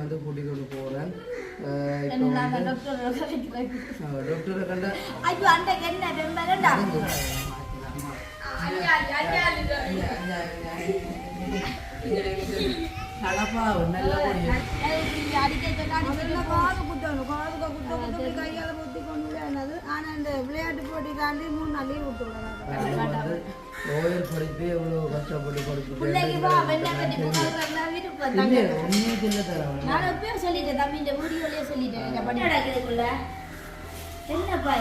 வந்து கூட்டிக் கொண்டு போகிறேன் டாக்டரை கண்டா நடப்பா நல்ல கையால குத்தி கொண்டு விளையாடுனது ஆனா இந்த விளையாட்டு போட்டிக்காண்டி மூணு நாள் லீவ் விட்டுருக்காங்க ஓயல் படிப்பு எவ்வளோ கஷ்டப்பட்டு படிப்பு உண்மையே சொல்ல தரேன். நான் எப்பயோ சொல்லிட்டேன் தம்பி இந்த வீடியோலயே சொல்லிட்டேன். இந்த படி நடக்குதுக்குள்ள என்னப்பா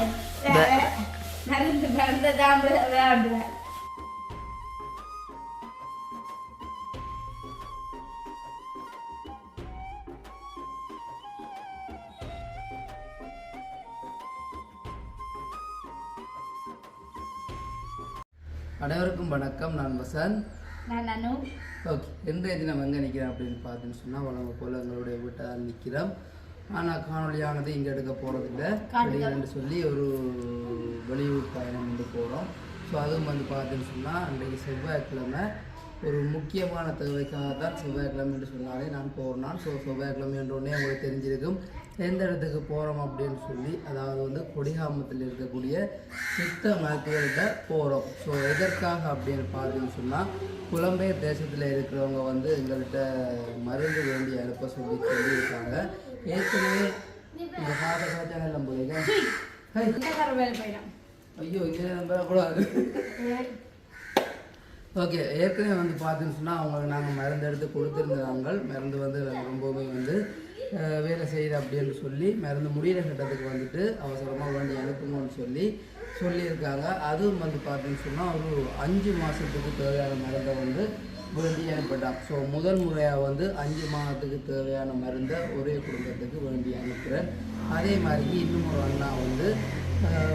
நடந்து நடந்ததான் விளையாடுவேன் அனைவருக்கும் வணக்கம். நான் வசந்த். நான் ஓகே இன்றைய தினம் எங்கே நிற்கிறேன் அப்படின்னு பார்த்துன்னு சொன்னால் வளங்க போல் எங்களுடைய வீட்டால் நிற்கிறோம் ஆனால் காணொலியானது இங்கே எடுக்க போகிறதில்ல வெளியிலன்னு சொல்லி ஒரு வெளியூர் பயணம் வந்து போகிறோம் ஸோ அதுவும் வந்து பார்த்துன்னு சொன்னால் அன்றைக்கு செவ்வாய்க்கிழமை ஒரு முக்கியமான தேவைக்காக தான் செவ்வாய்க்கிழமை என்று சொன்னாலே நான் போகிறேன் ஸோ செவ்வாய்க்கிழமை என்ற உடனே உங்களுக்கு தெரிஞ்சிருக்கும். எந்த இடத்துக்கு போகிறோம் அப்படின்னு சொல்லி அதாவது வந்து கொடிகாமத்தில் இருக்கக்கூடிய சித்த மருத்துவர்கிட்ட போகிறோம் ஸோ எதற்காக அப்படின்னு பார்த்தீங்கன்னு சொன்னால் புலம்பெயர் தேசத்தில் இருக்கிறவங்க வந்து எங்கள்கிட்ட மருந்து வேண்டி அனுப்ப சொல்லி சொல்லியிருக்காங்க. ஏற்கனவே இந்த போயிருக்கேன். வேலை போயிடும் ஐயோ இங்கே நம்பக்கூடாது ஓகே ஏற்கனவே வந்து பார்த்தீங்கன்னு சொன்னால் அவங்களுக்கு நாங்கள் மருந்து எடுத்து கொடுத்துருந்தாங்க மருந்து வந்து ரொம்பவே வந்து வேலை செய்யுது அப்படின்னு சொல்லி மருந்து முடிகிற கட்டத்துக்கு வந்துட்டு அவசரமாக வேண்டி அனுப்புங்கன்னு சொல்லி சொல்லியிருக்காங்க. அதுவும் வந்து பார்த்தீங்கன்னு சொன்னால் ஒரு அஞ்சு மாதத்துக்கு தேவையான மருந்தை வந்து வேண்டி அனுப்பிட்டான் ஸோ முதல் முறையாக வந்து அஞ்சு மாதத்துக்கு தேவையான மருந்தை ஒரே குடும்பத்துக்கு வேண்டி அனுப்புகிறேன் அதே மாதிரி இன்னும் ஒரு அண்ணா வந்து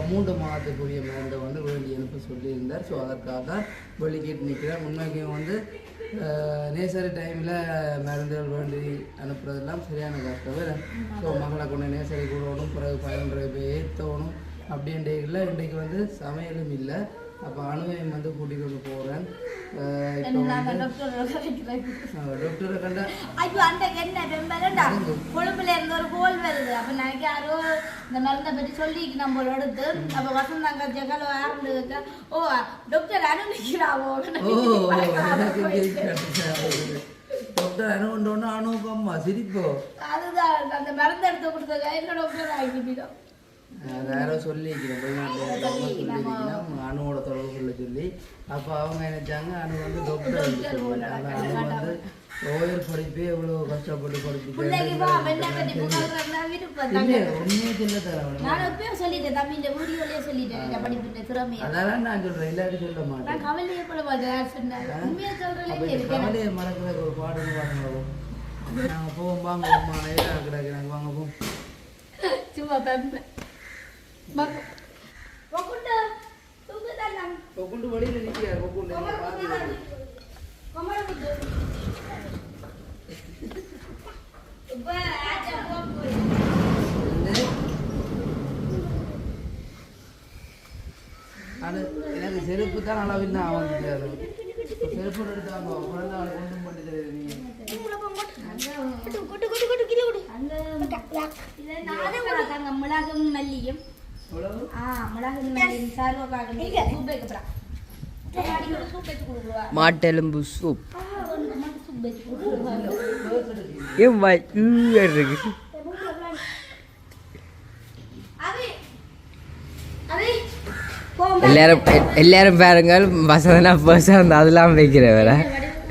மூன்று மாதத்துக்குரிய மருந்தை வந்து வேண்டி அனுப்ப சொல்லியிருந்தார். ஸோ அதற்காக தான் வெளிக்கிட்டு நிற்கிறேன் உண்மைக்கு வந்து அஹ், நேசரி டைமில் மருந்துகள் வேண்டி அனுப்புறதெல்லாம் சரியான கஷ்டம் ஸோ மகளை கொண்டு நேசரி கூடணும் பிறகு பதினொன்றரை போய் ஏற்றணும். அப்படின்றதுல இன்றைக்கு வந்து சமையலும் இல்லை. அப்போ அணுவையும் வந்து கூட்டிக் கொண்டு போகிறேன் இப்போ வந்து டாக்டரை கண்டா ஐயோ அண்டைக்கு என்ன வெம்பரண்டா கொழும்புல இருந்து ஒரு கோல் வருது அப்ப நாளைக்கு யாரோ இந்த மருந்தை பற்றி சொல்லி நம்ம எடுத்து அப்ப வசந்தாங்க ஜெகல ஆரம்பி வைக்க ஓ டாக்டர் அனுமதிக்கிறாவோ டாக்டர் அணுகொண்டோன்னா அணுக்கு அம்மா சிரிப்போ அதுதான் அந்த மருந்து எடுத்து கொடுத்தது என்ன டாக்டர் ஆகிட்டோம் யாரோ சொல்லிக்கிறேன் வெளிநாட்டில் அணுவோட தொடர்பு சொல்ல சொல்லி. அப்போ அவங்க நினைச்சாங்க? அணு வந்து டாக்டர் அணு வந்து ஓயல் படிப்பே எவ்வளோ கஷ்டப்பட்டு படிப்பு நான் அதெல்லாம் சொல்கிறேன் இல்லாட்டி சொல்ல மாட்டேன். சொல்றேன் கவலையை மறக்கிறதுக்கு ஒரு பாட்டு பாடுங்க நாங்கள் போவோம் வாங்க நேராக கிடக்குறாங்க. வாங்க போவோம் சும்மா தந்தேன் கொண்டு தூங்குதான் கொண்டு வழியில் நிற்கிறார் கொண்டு பார்த்து கொமரமுத்து இப்ப ஆச்சா போய் அது எனக்கு செருப்பு தான் தான் வந்துச்சு அது. செருப்பு எடுத்தாங்க. குழந்தை கொண்டு பண்ணி நீ. மிளகும் மல்லியும். மாட்டெலும்பு சூப் ஏன் இருக்கு எல்லாரும் எல்லாரும் பாருங்க வசதனா பர்சன் வந்து அதெல்லாம் வைக்கிற வேற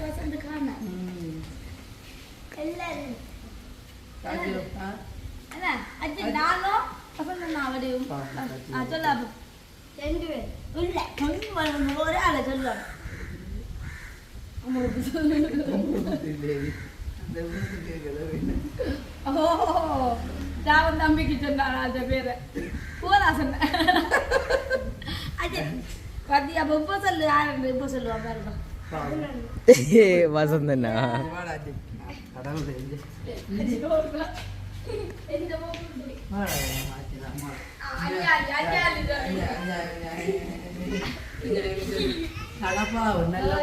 வசந்து காணா எல்லாரும் காய்ச்சி ஆ என்ன அஜி நானும் வசந்த நான் அவரையும் ஆ சொல்ல அப்போ ரெண்டு பேர் இல்ல கொஞ்சம் வரணும் ஒரு ஆளை சொல்லுவாங்க உங்களுக்கு சொல்லு தேவி இந்த வீட்டுக்கு கேட்கல ஓ ராவன் தம்பிக்கு சொன்னான் அந்த பேரை பூரா சொன்ன அது பத்தி அப்போ இப்போ சொல்லு யாரு இப்போ சொல்லுவா பாருங்க வசந்தனா வாடாஜி கடவுள் தெரிஞ்சு நடப்பா நல்ல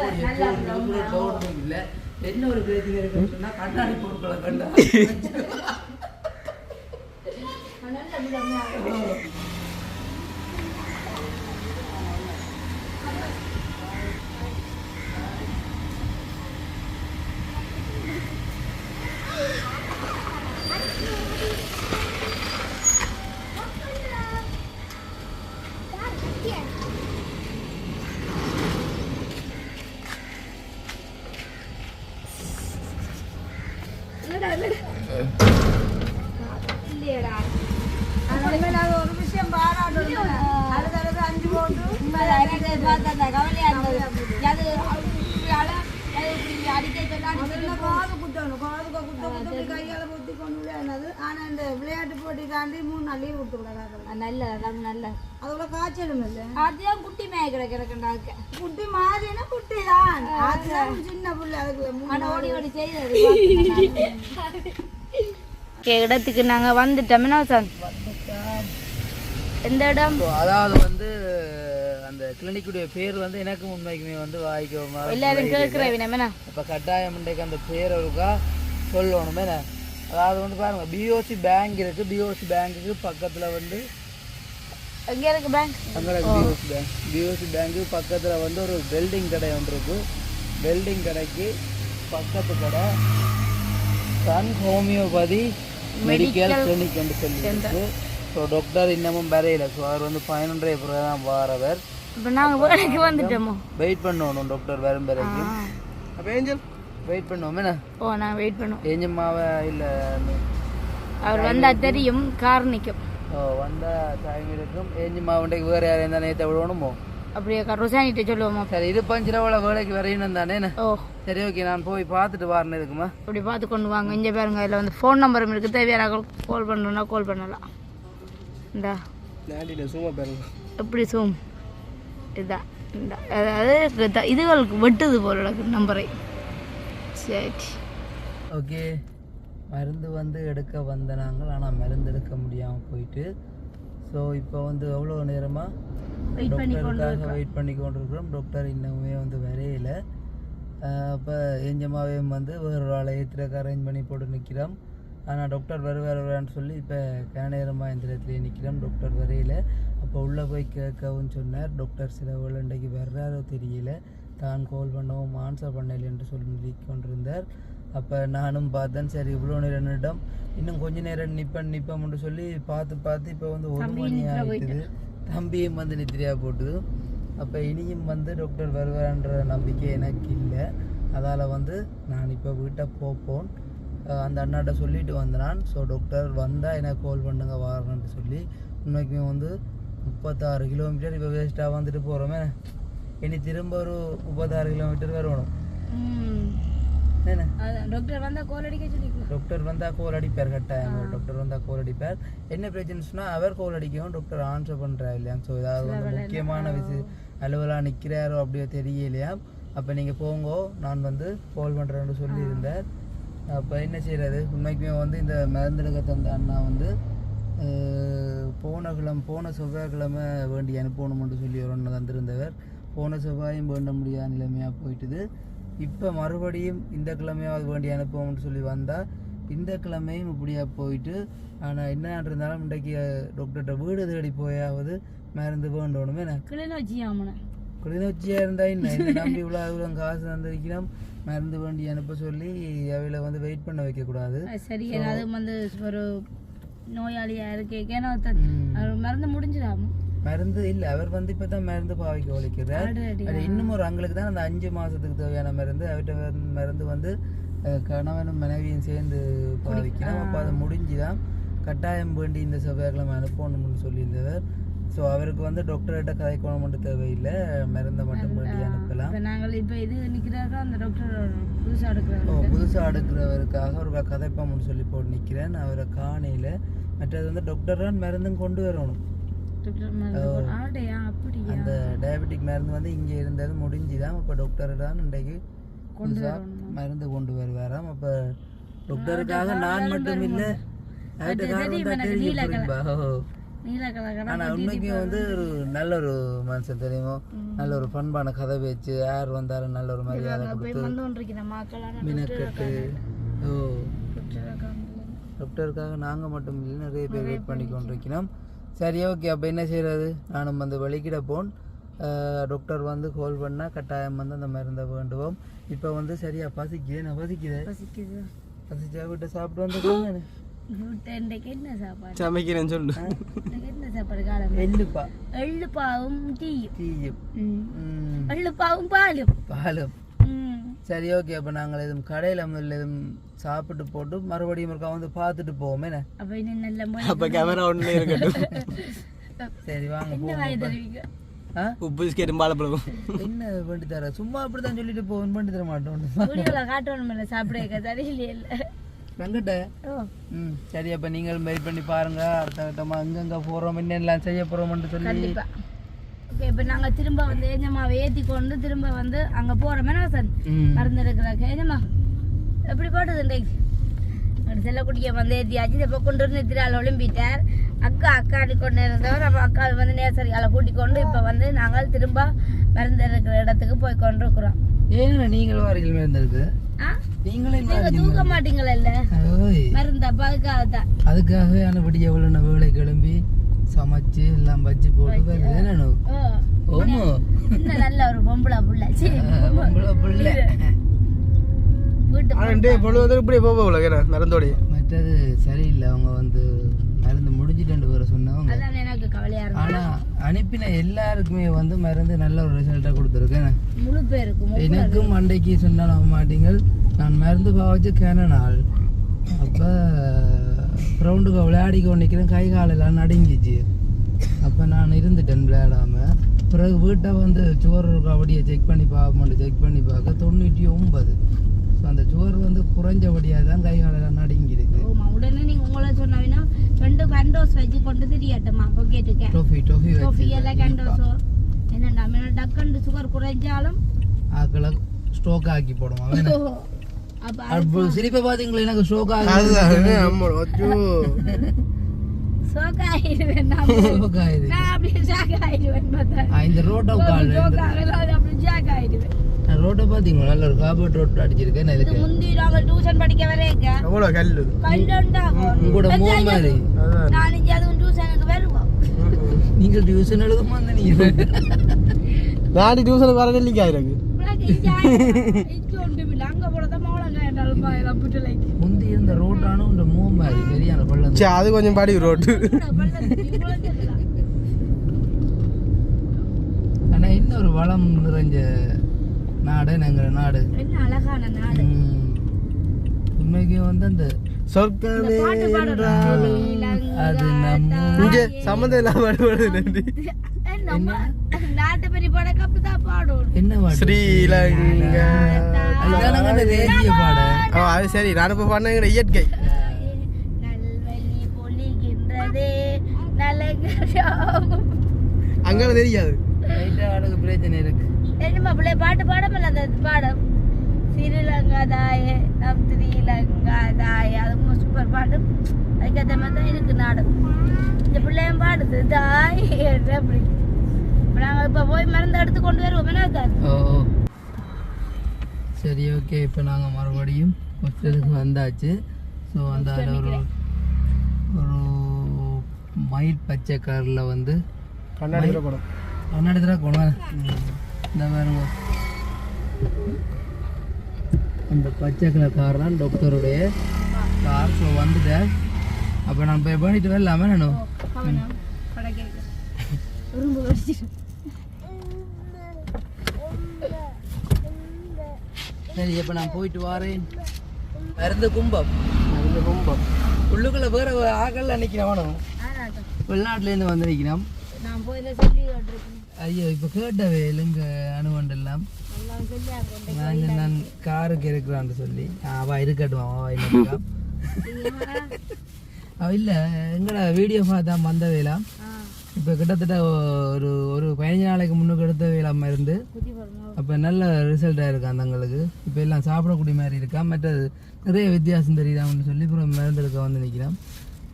டவுன் இல்லை. என்ன ஒரு பிரச்சனை இருக்குன்னு சொன்னா கண்ணாடி பொருட்களை கண்டா நல்ல விதமா இருக்கு. இல்லையேடா. அதனால நான் ஒரு விஷயம் பாராட்டணும். அடுத்து அடுத்து அஞ்சு போட்டு எனக்கு பார்த்து அந்த கவலையா இருந்தது. அது இப்படி அழ- இப்படி அடிக்க சொன்னா காது குத்தணும் காதுக்கு குத்த குத்த இப்படி குத்தி கொண்டு விளையாடுனது ஆனால் இந்த விளையாட்டு போட்டிக்காண்டி மூணு நாளையும் லீவ் விட்டு விடாது நல்ல அது நல்ல அதோட காய்ச்சலும் இல்லை அதுதான் குட்டி மேய கிடக்கிறக்கு குட்டி மாதிரினா குட்டி தான் அதுதான் சின்ன பிள்ளை அதுக்கு மூணு ஓடி ஓடி செய்தது இடத்துக்கு நாங்கள் வந்துட்டோம்னா சார் எந்த இடம் So, அதாவது வந்து அந்த கிளினிக்குடைய பேர் வந்து எனக்கு உண்மைக்குமே வந்து வாய்க்கு ஒரு மாதிரி எல்லாரும் கேட்கிறேன் என்ன இப்போ கட்டாயம் இன்றைக்கு அந்த பேர் இருக்கா? சொல்லணும் என்ன? அதாவது வந்து பாருங்க பிஓசி பேங்க் இருக்கு. பிஓசி பேங்க்குக்கு பக்கத்துல வந்து எங்க இருக்கு பேங்க் அங்கே பிஓசி பேங்க் பிஓசி பேங்க்கு பக்கத்துல வந்து ஒரு வெல்டிங் கடை ஒன்று இருக்கு. வெல்டிங் கடைக்கு பக்கத்து கடை சன் ஹோமியோபதி மெடிக்கல் கிளினிக் என்று சொல்லி இருக்கு. ஸோ டாக்டர் இன்னமும் வரையில. ஸோ அவர் வந்து பதினொன்றரை பிறகு தான் வாரவர். இப்போ நாங்க வேலைக்கு வந்துட்டோமோ? வெயிட் பண்ணணும் டாக்டர் வரும் வரைக்கும் அப்போ ஏஞ்சல்? வெயிட் பண்ணுவோம். என்ன? ஓ நான் வெயிட் பண்ணுவோம். ஏஞ்சல் மாவை இல்லை அவர் வந்தா தெரியும் கார் நிற்கும் ஓ வந்தா டைம் இருக்கும் ஏஞ்சி மாவுண்டைக்கு வேறு யாரையும் இருந்தால் நேற்று விடணுமோ அப்படியே ருசானிட்ட சொல்லுவோமா? சரி இது பஞ்சிரவோட வேலைக்கு வரையணும் தானே ஓ. சரி ஓகே நான் போய் பார்த்துட்டு வரணும் இருக்குமா அப்படி பார்த்து கொண்டு வாங்க. இங்கே பாருங்க இதில் வந்து ஃபோன் நம்பரும் இருக்குது தேவையான கால் பண்ணணும்னா கால் பண்ணலாம். இந்தா. சும்மா பாருங்க. எப்படி சூம் இதான் அதாவது இது- இதுகளுக்கு வெட்டுது போல நம்பரை. சரி. ஓகே. மருந்து வந்து எடுக்க வந்த நாங்கள் ஆனால் மருந்து எடுக்க முடியாமல் போயிட்டு ஸோ இப்போ வந்து எவ்வளோ நேரமாக டாக்டருக்காக வெயிட் பண்ணி கொண்டிருக்கிறோம். டாக்டர் இன்னுமே வந்து வரையில. அப்போ எஞ்சமாவையும் வந்து வேறு ஒரு ஆளை ஏற்றுறக்கு அரேஞ்ச் பண்ணி போட்டு நிற்கிறோம் ஆனால் டாக்டர் வர வருவான்னு சொல்லி இப்போ கனநேரமாக இந்த இடத்துல நிற்கிறோம் டாக்டர் வரையில. அப்போ உள்ளே போய் கேட்கவும் சொன்னார் டாக்டர் சில வேளை இன்றைக்கு வர்றாரோ தெரியல. தான் கால் பண்ணவும் ஆன்சர் பண்ணல என்று சொல்லி கொண்டிருந்தார். அப்போ நானும் பார்த்தேன் சரி இவ்வளோ நேரம் நின்னுட்டோம் இன்னும் கொஞ்ச நேரம் நிப்பேன் நிப்போம்னு சொல்லி பார்த்து பார்த்து இப்போ வந்து ஒரு மணி ஆகிட்டுது தம்பியும் வந்து நித்திரியா போட்டுது. அப்போ இனியும் வந்து டாக்டர் வருவார்ன்ற நம்பிக்கை எனக்கு இல்லை. அதால் வந்து நான் இப்போ வீட்டை போப்போன் அந்த அண்ணாட்ட சொல்லிட்டு வந்தேன் ஸோ டாக்டர் வந்தால் எனக்கு கால் பண்ணுங்க வாரேன்ட்டு சொல்லி உண்மைக்குமே வந்து முப்பத்தாறு கிலோமீட்டர் இப்போ வேஸ்ட்டாக வந்துட்டு போகிறோமே இனி திரும்ப ஒரு முப்பத்தாறு கிலோமீட்டர் வரணும். டாக்டர் வந்தால் கோல் அடிக்க டாக்டர் வந்தால் கோல் அடிப்பார் கட்டாயம். டாக்டர் வந்தால் கோல் அடிப்பார். என்ன பிரச்சனை சொன்னால் அவர் கோல் அடிக்கவும் டாக்டர் ஆன்சர் பண்ணுறா இல்லையா? ஸோ ஏதாவது வந்து முக்கியமான விஷயம் அலுவலாக நிற்கிறாரோ அப்படியோ தெரியலையா? அப்போ நீங்கள் போங்கோ நான் வந்து கால் பண்ணுறேன்னு சொல்லியிருந்தார். அப்போ என்ன செய்கிறது உண்மைக்குமே வந்து இந்த மருந்தெடுக்க தந்த அண்ணா வந்து போன கிழமை போன செவ்வாய்க்கிழமை வேண்டி அனுப்பணும்னு சொல்லி ஒரு ஒன்று தந்திருந்தவர். போன செவ்வாயும் வேண்ட முடியாத நிலைமையாக போயிட்டுது. இப்போ மறுபடியும் இந்த கிழமையாவது வேண்டி அனுப்புவோம்னு சொல்லி வந்தால் இந்த கிழமையும் இப்படியா போயிட்டு ஆனால் என்ன இருந்தாலும் இன்றைக்கு டாக்டர்கிட்ட வீடு தேடி போயாவது மருந்து வேண்டணுமே நான் கிளிநொச்சி ஆமனை கிளிநொச்சியாக இருந்தா என்ன? நம்பி இவ்வளோ இவ்வளோ காசு தந்திருக்கிறோம். மருந்து வேண்டி அனுப்ப சொல்லி அவையில வந்து வெயிட் பண்ண வைக்கக்கூடாது. சரி அது வந்து ஒரு நோயாளியா இருக்கே ஏன்னா. அவர் மருந்து முடிஞ்சுதாம? மருந்து இல்லை அவர் வந்து இப்போ தான் மருந்து பாவிக்க. அது இன்னும் ஒரு அங்களுக்கு தான் அந்த அஞ்சு மாதத்துக்கு தேவையான மருந்து அவர்கிட்ட மருந்து வந்து கணவனும் மனைவியும் சேர்ந்து பாவிக்கணும். அப்போ அது முடிஞ்சு தான் கட்டாயம் வேண்டி இந்த செவ்வாய்க்கிழமை அனுப்பணும்னு சொல்லியிருந்தவர். ஸோ அவருக்கு வந்து டாக்டர்கிட்ட கதைக்கணும்னு தேவையில்லை. மருந்தை மட்டும் வேண்டி அனுப்பலாம். இப்போ நாங்கள் இப்போ இது நிற்கிறாரோ அந்த டாக்டர் புதுசாக ஓ எடுக்கிறாரு புதுசாக அடுக்கிறவருக்காக ஒரு கதைப்பம்னு சொல்லி போட்டு நிற்கிறேன் அவரை காணையில் மற்றது வந்து டாக்டர் தான் மருந்தும் கொண்டு வரணும். அந்த டயபெட்டிக் மருந்து வந்து இங்கே இருந்தது முடிஞ்சுதான். அப்போ டாக்டர் தான் இன்றைக்கு மருந்து கொண்டு வருவாராம். அப்போ டாக்டருக்காக நான் மட்டும் இல்லை அவர்கிட்ட காரணம் தான் தெரியும் புரியும்பா ஓ நீல கலர் ஆனா உண்மைக்கு வந்து ஒரு நல்ல ஒரு மனுஷன் தெரியுமோ? நல்ல ஒரு பண்பான கதை வச்சு யார் வந்தாலும் நல்ல ஒரு மரியாதை கொடுத்து மினக்கட்டு. ஓ. டாக்டருக்காக நாங்க மட்டும் இல்லை நிறைய பேர் வெயிட் பண்ணி கொண்டிருக்கிறோம் சரி ஓகே. அப்போ என்ன செய்யறது நானும் வந்து வலிக்கிட போன். டாக்டர் வந்து கால் பண்ணா கட்டாயம் வந்து அந்த மருந்தை வேண்டுவோம். இப்போ வந்து சரியா பசிக்குது. நான் பசிக்குது? பசிக்குது. பசிச்சா விட்டு சாப்பிட்டு வந்து என்ன சாப்பாடு. சமைக்கிறேன்னு சொல்லு. இன்றைக்கு என்ன சாப்பாடு காலம். எள்ளுப்பா எள்ளு பாவும் டீயும் டீயும் ம். ம், எள்ளு பாவும் பாலும். பாலும். சரி ஓகே. அப்போ நாங்கள் எதுவும் கடையில் முதல்ல எதுவும் சாப்பிட்டு போட்டு மறுபடியும் இருக்கா வந்து பார்த்துட்டு போவோமே. என்ன? அப்ப இன்னும் நல்ல அப்ப கேமரா ஒண்ணு இருக்கட்டும். சரி வாங்க உப்பு பிஸ்கெட்டும் என்ன பண்ணி தர சும்மா அப்படித்தான் சொல்லிட்டு போவேன் பண்ணி தர மாட்டோம். வீடியோல காட்டணும் இல்லை சாப்பிட சரியில்லை இல்லை ம் சரி அப்போ நீங்கள் வெயிட் பண்ணி பாருங்க. அடுத்த கட்டமா எங்கெங்க போகிறோம் என்னெல்லாம் செய்ய போகிறோம்னு சொல்லி. ஓகே இப்போ நாங்க திரும்ப வந்து ஏஜமாவை ஏத்தி கொண்டு திரும்ப வந்து அங்க போறோமே சார்? ம். மறந்து இருக்கிறாங்க ஏஜமா எப்படி போட்டது இன்றைக்கு? அப்படி செல்லக்குட்டியை வந்து ஏற்றியாச்சு இப்போ கொண்டு வந்து நித்திரால் ஒளிம்பிட்டார். அக்கா அக்காடி கொண்டு இருந்தவர். அப்போ அக்கா வந்து நேசரியால கூட்டி கொண்டு இப்போ வந்து நாங்கள் திரும்ப மருந்து இருக்கிற இடத்துக்கு போய் கொண்டிருக்கிறோம். ஏன்னா நீங்கள் வாரிகள் மருந்துருக்கு ஆ? நீங்களே நீங்க தூக்க மாட்டீங்களா இல்ல ஓய் மருந்து அதுக்காக தான் அதுக்காக அனுப்படி எவ்வளோ நான் வேலை கிளம்பி சமைச்சு எல்லாம் வச்சு போட்டு வருது ஓமோ? நல்ல ஒரு பொம்பளை புள்ள. உங்களை பிள்ளை. ரெண்டு பொழுது இப்படி போக உலக மருந்தோடைய மற்றது சரியில்லை அவங்க வந்து மருந்து முடிஞ்சிட்டு வர சொன்னவங்க. எனக்கு கவலையா ஆனா அனுப்பின எல்லாருக்குமே வந்து மருந்து நல்ல ஒரு ரிசல்ட்டை கொடுத்துருக்கேன் முழு எனக்கும் அன்றைக்கு சொன்ன நம்ப மாட்டீங்கள். நான் மருந்து பாவச்சு கேன நாள் அப்போ கிரவுண்டுக்கு விளையாடிக்க நிற்கிறேன். கை காலெல்லாம் நடுங்கிச்சு. அப்போ நான் இருந்துட்டேன் விளையாடாம. பிறகு வீட்டை வந்து சுவர் அப்படியே செக் பண்ணி பார்ப்போம் செக் பண்ணி பார்க்க தொண்ணூற்றி ஒன்பது. ஸோ அந்த சுவர் வந்து குறைஞ்சபடியாக தான் கை காலெல்லாம் நடுங்கிருக்கு உடனே நீங்க உங்களை சொன்னீங்கன்னா ரெண்டு கண்டோஸ் வச்சு கொண்டு திரியட்டுமா? பொக்கெட்டுக்கு டொஃபி டொஃபி கோஃபி வச்சு எல்லாம் கண்டோஸோ என்னண்டா மேல டக்குன்னு சுகர் குறைஞ்சாலும் ஆக்களை ஸ்டோக் ஆக்கி போடுவோம். அப்ப சிரிப்பை பார்த்தீங்களா எனக்கு ஸ்டோக் ஆகுது. சோக் ஆயிடுவேன் நான் ஸ்டோக் ஆகுது நான் அப்படியே ஷாக் ஆயிடுவேன் பார்த்தா. ஆ, இந்த ரோட்டை கால் சோக் ஆகல அது அப்படியே ஷாக் ஆயிடுவேன். நான் ரோட்டை பார்த்தீங்களா நல்ல ஒரு கார்பரேட் ரோட் அடிச்சிருக்கேன் நான் இது இதுக்கு முந்தி நாங்க டியூஷன் படிக்க வரைக்க எவ்வளோ கல்லு கல்லுண்டா உங்களோட மூணு மாதிரி. நான் இங்க அதுவும் டியூஷனுக்கு வருவோம். நீங்கள் டியூஷன் எழுதுமா அந்த நீங்க? நாடி டியூஷனுக்கு வர நெல்லிக்காய் இருக்கு முந்தி இருந்த ரோட்டானும் இந்த மூ மாதிரி சரியான பள்ளம் சரி அது கொஞ்சம் படி ரோட்டு. ஆனா இன்னொரு வளம் நிறைஞ்ச நாடு எங்கிற நாடு என்ன. உண்மைக்கு வந்து அந்த பாட்டு பாடணும். அது நம்ம இங்க சம்மந்தம் இல்லாம பாடுபடுது நம்ம நாட்டை பற்றி பாடக்கு அப்படிதான் பாடணும் என்ன பாடு ஸ்ரீலங்கா அதுதானங்க அந்த தேசிய பாடு ஆ அது சரி நான் இப்போ பண்ணங்கிற இயற்கை நல்வழி பொழிகின்றதே நலங்காம் அங்கே தெரியாது லைட்டா பிரச்சனை இருக்கு என்னம்மா பிள்ளை பாட்டு பாடமில்ல அந்த பாடம் ஸ்ரீலங்கா தாய நம் ஸ்ரீலங்கா தாய அது சூப்பர் பாட்டு அதுக்கேற்ற மாதிரி தான் இருக்கு நாடு இந்த பிள்ளையும் பாடுது தாய் அப்படி நாங்கள் இப்போ போய் மருந்து எடுத்து கொண்டு வருவோம். என்ன சார் ஓ. சரி ஓகே இப்போ நாங்கள் மறுபடியும் ஹாஸ்டலுக்கு வந்தாச்சு. ஸோ அந்த ஒரு ஒரு மயில் பச்சை கலரில் வந்து கண்ணாடி படம் கண்ணாடி கொண்டு இந்த பாருங்க. அந்த பச்சை கலர் கார் தான் டாக்டருடைய கார் ஸோ வந்துட்டேன் அப்போ நான் போய் பண்ணிட்டு வரலாமா நானும் சரி இப்போ நான் போயிட்டு வரேன். மருந்து கும்பம். அந்த கும்பம் உள்ளுக்குள்ள வேற ஆக்கள்ல நிற்கிறவனும் வெளிநாட்டுலேருந்து வந்து நிற்கிறான். நான் போய் இதை சொல்லி கேட்டிருக்கேன் ஐயோ இப்போ கேட்டவே இல்லைங்க அணுவண்டெல்லாம் ஆகணும் நான் காருக்கு இருக்கிறான்னு சொல்லி. அவ இருக்கட்டும் அவ இல்லை அவ இல்லை எங்கடா வீடியோ பார்த்தா வந்த வேலாம் ஆ. இப்போ கிட்டத்தட்ட ஒரு ஒரு பதினஞ்சு நாளைக்கு முன்னுக்கு எடுத்த வேலாம இருந்து அப்போ நல்ல ரிசல்ட்டாக இருக்கு அந்தங்களுக்கு. இப்போ எல்லாம் சாப்பிடக்கூடிய மாதிரி இருக்கா? மற்றது நிறைய வித்தியாசம் தெரியுதான்னு சொல்லி அப்புறம் மருந்து எடுக்க வந்து நிற்கிறான்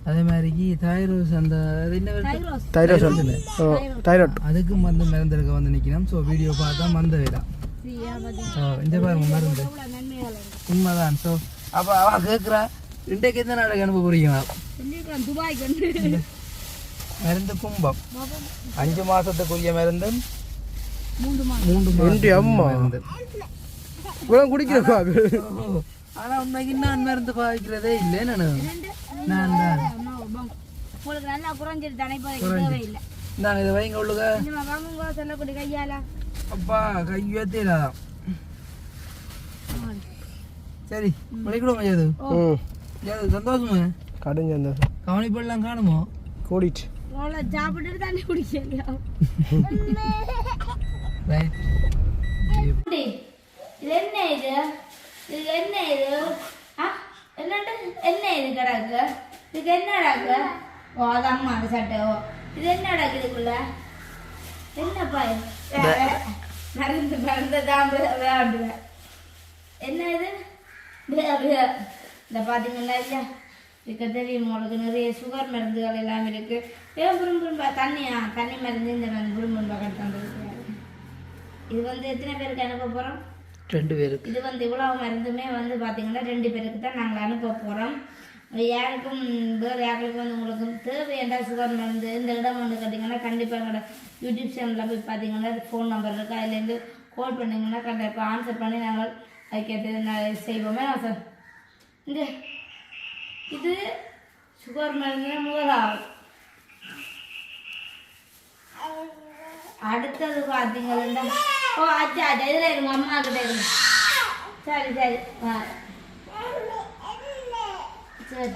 அதே மாதிரிக்கு தைரோஸ் அந்த? தைராய்டு அதுக்கும் வந்து. மருந்து எடுக்க வந்து நிற்கணும் ஸோ வீடியோ பார்த்தா மந்த விடாம் ஸோ இந்த பாருங்க மருந்து. உண்மைதான். ஸோ அப்போ அவன் கேட்குறா இன்றைக்கு எந்த நாளைக்கு அனுப்ப போறீங்களா துபாய்க்கு மருந்து கும்பம். அஞ்சு மாசத்துக்குரிய மருந்து? மூன்று அம்மா. மருந்து. இவ்வளோ குடிக்கிறப்பா? ஆனா உண்மைக்கு நான் மருந்து பாவிக்கிறதே இல்லை நான். நான் தான். உங்களுக்கு நல்லா குறைஞ்சிருச்சு. அனைப்பதைக்கு தேவையில்லை நான் இதை வைங்க வாங்குங்க சொல்லக்கூடிய கையால. அப்பா கையத்தே இல்லாதான் சரி விளைக்கிடுவோம் ஐயா அது ம் ஏது சந்தோஷமா? கடைஞ்ச அந்த கவனிப்பெல்லாம் காணுமோ? கூடிட்டு. அவ்வளோ சாப்பிட்டுட்டு தண்ணி குட்டி, இது என்ன இது இது என்ன இது ஆ என்னட்டு என்ன இது கிடக்கு இதுக்கு என்ன கிடக்கு ஓ அது அம்மா அந்த சட்டை ஓ இது என்ன கிடக்கு இதுக்குள்ள என்னப்பா இது மறந்து மறந்து தான் விளையாடுவேன் என்ன இது இந்த பார்த்தீங்கன்னா இல்லையா இருக்க தெரியும் உங்களுக்கு நிறைய சுகர் மருந்துகள் எல்லாம் இருக்கு. ஏன் புரும்புரும்பா தண்ணியா தண்ணி மருந்து இந்த மருந்து புரும்புரும்பா கட்டு இது வந்து எத்தனை பேருக்கு அனுப்ப போகிறோம் ரெண்டு பேருக்கு. இது வந்து இவ்வளவு மருந்துமே வந்து பார்த்தீங்கன்னா ரெண்டு பேருக்கு தான் நாங்கள் அனுப்ப போகிறோம் யாருக்கும் வேறு யாருக்கும் வந்து உங்களுக்கு தேவையான சுகர் மருந்து இந்த இடம் வந்து கேட்டிங்கன்னா கண்டிப்பாக எங்களோட யூடியூப் சேனலில் போய் பார்த்தீங்கன்னா ஃபோன் நம்பர் இருக்குது அதுலேருந்து கால் பண்ணிங்கன்னா கண்டிப்பாக ஆன்சர் பண்ணி நாங்கள் நான் செய்வோமே. நான் சார் இந்த இது சுகர் மருந்து முதலாவது. அடுத்தது பார்த்தீங்கன்னா ஓ அச்சா அச்சா இதில் இருங்க அம்மா கிட்ட இருங்க சரி சரி ஆ சரி.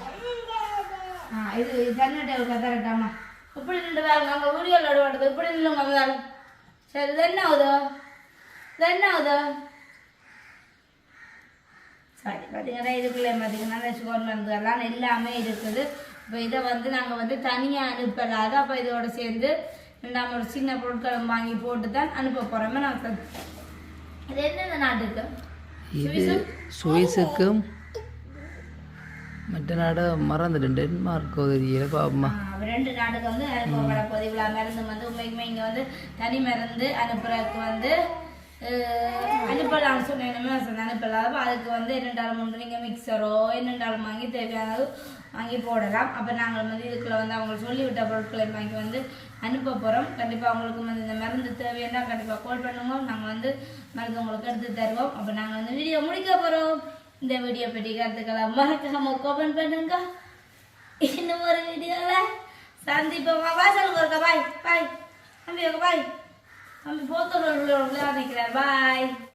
ஆ இது தண்ணிட்ட ஒரு கதறட்டாமா இப்படி நின்று பாருங்க அங்கே வீடியோவில் விடுவாடுது இப்படி நில்லுங்க முதல்ல சரி இது என்ன ஆகுதோ இது என்ன ஆகுதோ சரி பார்த்தீங்கன்னா இதுக்குள்ளே பார்த்தீங்கன்னா சுகர் மருந்து எல்லாம் இருக்குது. இப்போ இதை வந்து நாங்கள் வந்து தனியாக அனுப்பலாது. அப்போ இதோட சேர்ந்து நம்ம ஒரு சின்ன பொருட்களை வாங்கி போட்டு தான் அனுப்ப போகிறோமே நான் இது என்னென்ன நாட்டுக்கு? இது சுவிஸுக்கும் மற்ற நாடு மறந்துட்டேன். டென்மார்க்கோ தெரியல பாப்பமா ரெண்டு நாட்டுக்கு வந்து அனுப்பப்பட போகுது. இவ்வளோ மருந்து வந்து உண்மைக்குமே இங்கே வந்து தனி மருந்து அனுப்புறதுக்கு வந்து அனுப்பலாம்னு சொன்னேன். அனுப்பலாம் அதுக்கு வந்து என்னென்றாலும் வந்து நீங்கள் மிக்சரோ என்னென்றாலும் வாங்கி தேவையானது வாங்கி போடலாம். அப்போ நாங்கள் வந்து இதுக்குள்ள வந்து அவங்க சொல்லிவிட்ட பொருட்களை வாங்கி வந்து அனுப்ப போகிறோம் கண்டிப்பாக அவங்களுக்கு வந்து இந்த மருந்து தேவைன்னா கண்டிப்பாக கால் பண்ணுங்க. நாங்கள் வந்து மருந்து உங்களுக்கு எடுத்து தருவோம். அப்போ நாங்கள் வந்து வீடியோ முடிக்க போகிறோம் இந்த வீடியோ பற்றி கற்றுக்கலாம் மறக்காம கோபன் பண்ணுங்க. இன்னும் ஒரு வீடியோவில் சந்திப்போம். பாய் சொல்லுங்க ஒருக்கா. பாய் பாய் தம்பி பாய் தம்பி போத்தோட விளையாடிக்கிறேன். பாய்